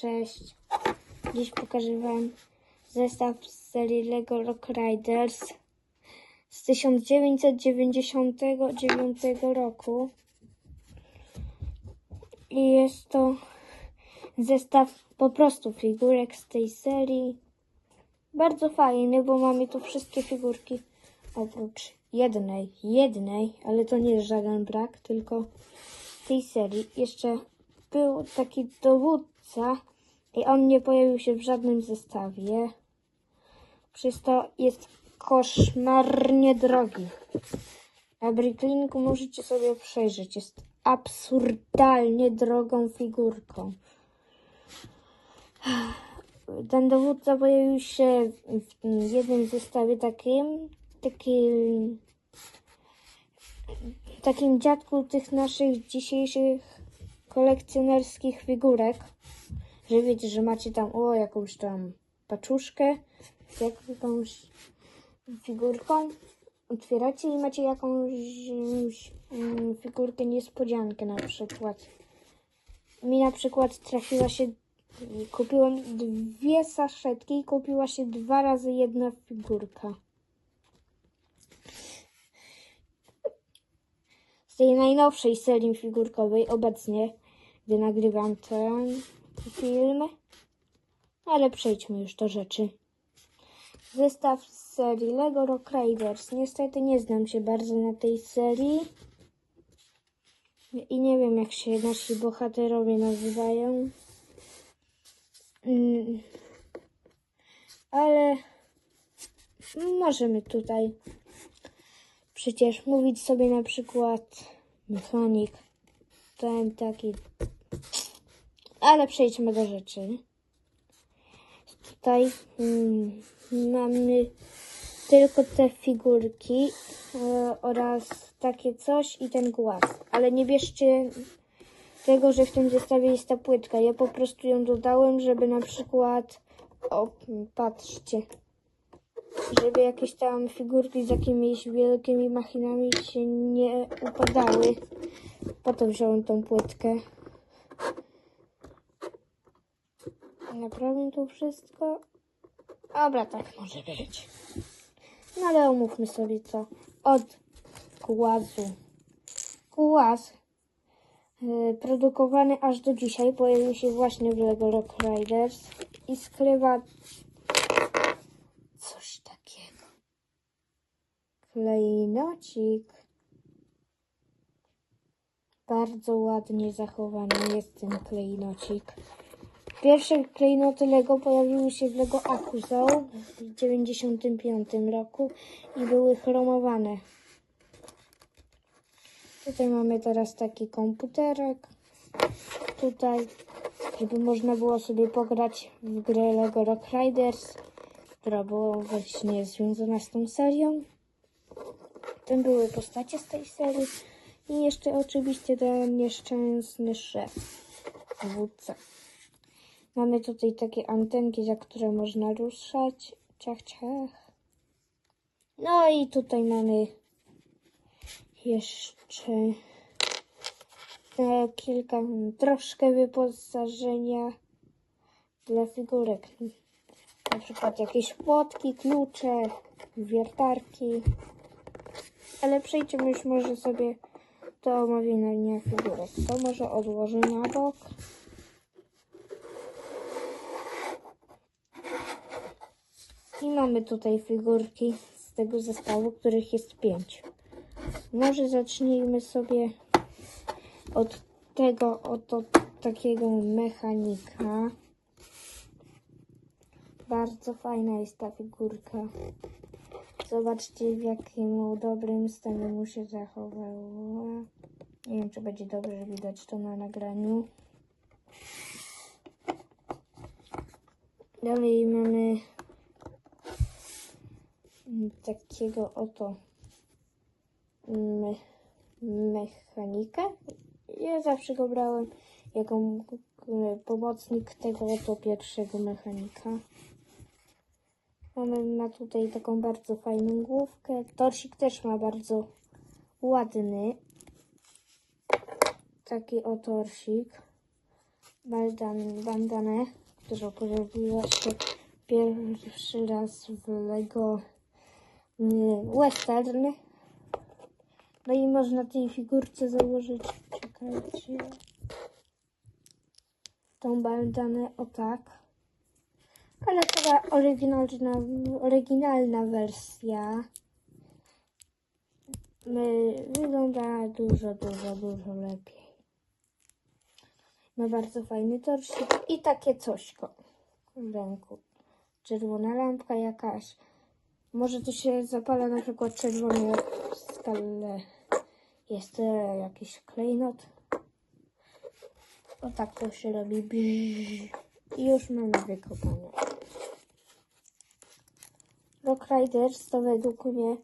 Cześć. Dziś pokażę Wam zestaw z serii LEGO Rock Riders z 1999 roku. I jest to zestaw po prostu figurek z tej serii. Bardzo fajny, bo mamy tu wszystkie figurki oprócz jednej, jednej, ale to nie jest żaden brak, tylko tej serii. Jeszcze był taki i on nie pojawił się w żadnym zestawie. Przez to jest koszmarnie drogi. Na Bricklinku możecie sobie przejrzeć. Jest absurdalnie drogą figurką. Ten dowódca pojawił się w jednym zestawie takim, takim, takim dziadku tych naszych dzisiejszych kolekcjonerskich figurek, że wiecie, że macie tam o jakąś tam paczuszkę z jakąś figurką, otwieracie i macie jakąś mm, figurkę niespodziankę na przykład. Mi na przykład trafiła się, kupiłam dwie saszetki i kupiła się dwa razy jedna figurka. Z tej najnowszej serii figurkowej obecnie, gdy nagrywam ten film. Ale przejdźmy już do rzeczy. Zestaw z serii LEGO Rock Riders. Niestety nie znam się bardzo na tej serii. I nie wiem, jak się nasi bohaterowie nazywają. Mm. Ale możemy tutaj przecież mówić sobie na przykład mechanik, ten taki. Ale przejdźmy do rzeczy. Tutaj mm, mamy tylko te figurki e, oraz takie coś i ten głaz. Ale nie bierzcie tego, że w tym zestawie jest ta płytka. Ja po prostu ją dodałem, żeby na przykład. O, patrzcie. Żeby jakieś tam figurki z jakimiś wielkimi machinami się nie upadały. Po to wziąłem tą płytkę. Naprawię tu wszystko. Dobra, tak może być. No ale omówmy sobie co. Od głazu. Głaz yy, produkowany aż do dzisiaj pojawił się właśnie w LEGO Rock Riders i skrywa coś takiego. Klejnocik. Bardzo ładnie zachowany jest ten klejnocik. Pierwsze klejnoty Lego pojawiły się w Lego Akuzo w 1995 roku i były chromowane. Tutaj mamy teraz taki komputerek. Tutaj, żeby można było sobie pograć w grę Lego Rock Riders, która była właśnie związana z tą serią. Tam były postacie z tej serii i jeszcze oczywiście ten nieszczęsny szef, dowódca. Mamy tutaj takie antenki, za które można ruszać. Ciach, ciach. No i tutaj mamy jeszcze e, kilka, troszkę wyposażenia dla figurek. Na przykład jakieś płotki, klucze, wiertarki. Ale przejdźmy już może sobie do omawiania figurek. To może odłożę na bok. I mamy tutaj figurki z tego zestawu, których jest pięć. Może zacznijmy sobie od tego oto takiego mechanika. Bardzo fajna jest ta figurka. Zobaczcie w jakim dobrym stanie mu się zachowała. Nie wiem, czy będzie dobrze widać to na nagraniu. Dalej mamy takiego oto me mechanika. Ja zawsze go brałem jako pomocnik tego oto pierwszego mechanika. Mamy ma tutaj taką bardzo fajną główkę. Torsik też ma bardzo ładny. Taki o torsik. bandan, bandanę, która pojawiła się pierwszy raz w Lego Western. No i można tej figurce założyć, czekajcie, tą bandanę o tak. Ale chyba oryginalna, oryginalna wersja wygląda dużo, dużo, dużo lepiej. Ma bardzo fajny torsik i takie cośko w ręku. Czerwona lampka jakaś. Może to się zapala na przykład czerwony jak. Jest e, jakiś klejnot. O tak to się robi. I już mamy wykopane. Rock Riders to według mnie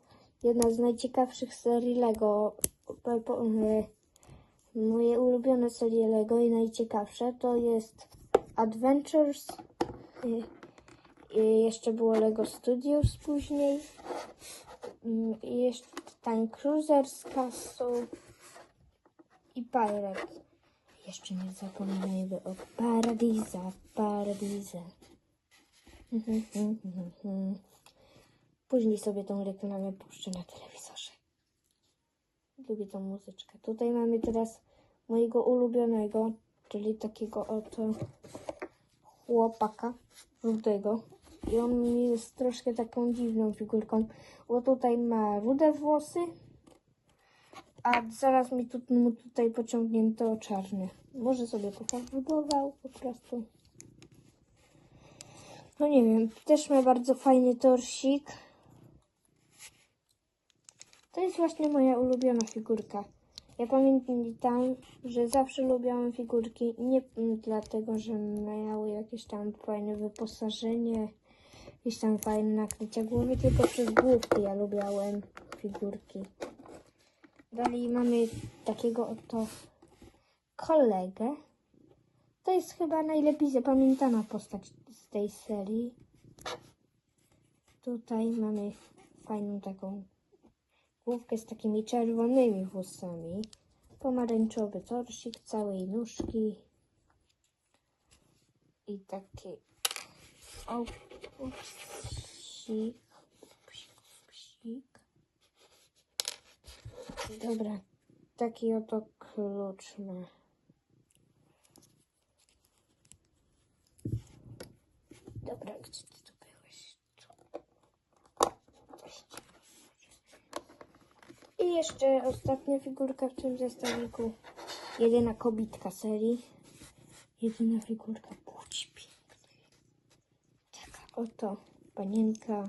jedna z najciekawszych serii Lego. E, Moje ulubione serie Lego i najciekawsze to jest Adventures. Jeszcze było Lego Studios później. Mm, I jeszcze Time Cruisers, Castle i Pirate. Jeszcze nie zapominajmy o Paradiza, Paradiza. Mhm, mhm, mhm. Później sobie tą reklamę puszczę na telewizorze. Lubię tą muzyczkę. Tutaj mamy teraz mojego ulubionego, czyli takiego oto chłopaka rudego. I on jest troszkę taką dziwną figurką, bo tutaj ma rude włosy, a zaraz mi tu, mu tutaj pociągnięto czarne. Może sobie pofarbował po prostu. No nie wiem, też ma bardzo fajny torsik. To jest właśnie moja ulubiona figurka. Ja pamiętam, że zawsze lubiłam figurki nie dlatego, że miały jakieś tam fajne wyposażenie, jakieś tam fajne nakrycia głowy, tylko przez główki ja lubiałem figurki. Dalej mamy takiego oto kolegę. To jest chyba najlepiej zapamiętana postać z tej serii. Tutaj mamy fajną taką główkę z takimi czerwonymi włosami. Pomarańczowy torsik całej nóżki. I taki. Psik, psik. Dobra, taki oto klucz ma. Dobra, gdzie ty tu byłeś? I jeszcze ostatnia figurka w tym zestawiku. Jedyna kobitka serii. Jedyna figurka oto panienka.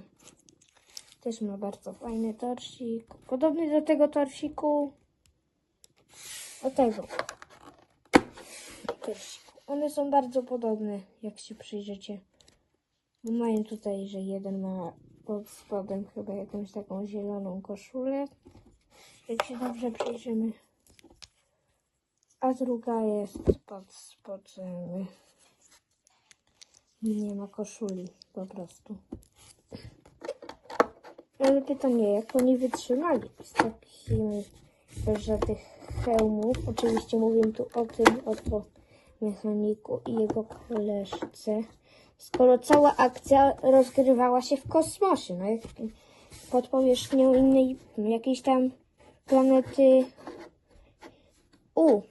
Też ma bardzo fajny torsik. Podobny do tego torsiku. O tego. Torsiku. One są bardzo podobne, jak się przyjrzycie. Mają tutaj, że jeden ma pod spodem chyba jakąś taką zieloną koszulę. Jak się dobrze przyjrzymy. A druga jest pod spodem. Nie ma koszuli po prostu. Ale pytanie, jak oni wytrzymali z takimi bez żadnych hełmów. Oczywiście mówię tu o tym oto mechaniku i jego koleżce. Skoro cała akcja rozgrywała się w kosmosie, no jak pod powierzchnią innej, jakiejś tam planety U.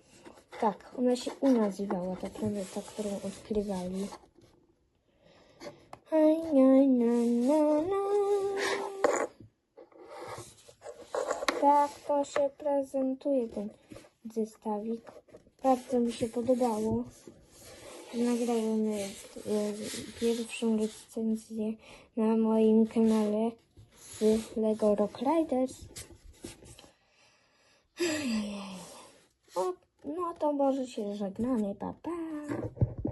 Tak, ona się U nazywała, ta planeta, którą odkrywali. Aj, na, na, na, na. Tak to się prezentuje ten zestawik. Bardzo mi się podobało. Nagrałem e, pierwszą recenzję na moim kanale z Lego Rock Riders. No to może się żegnamy, pa pa.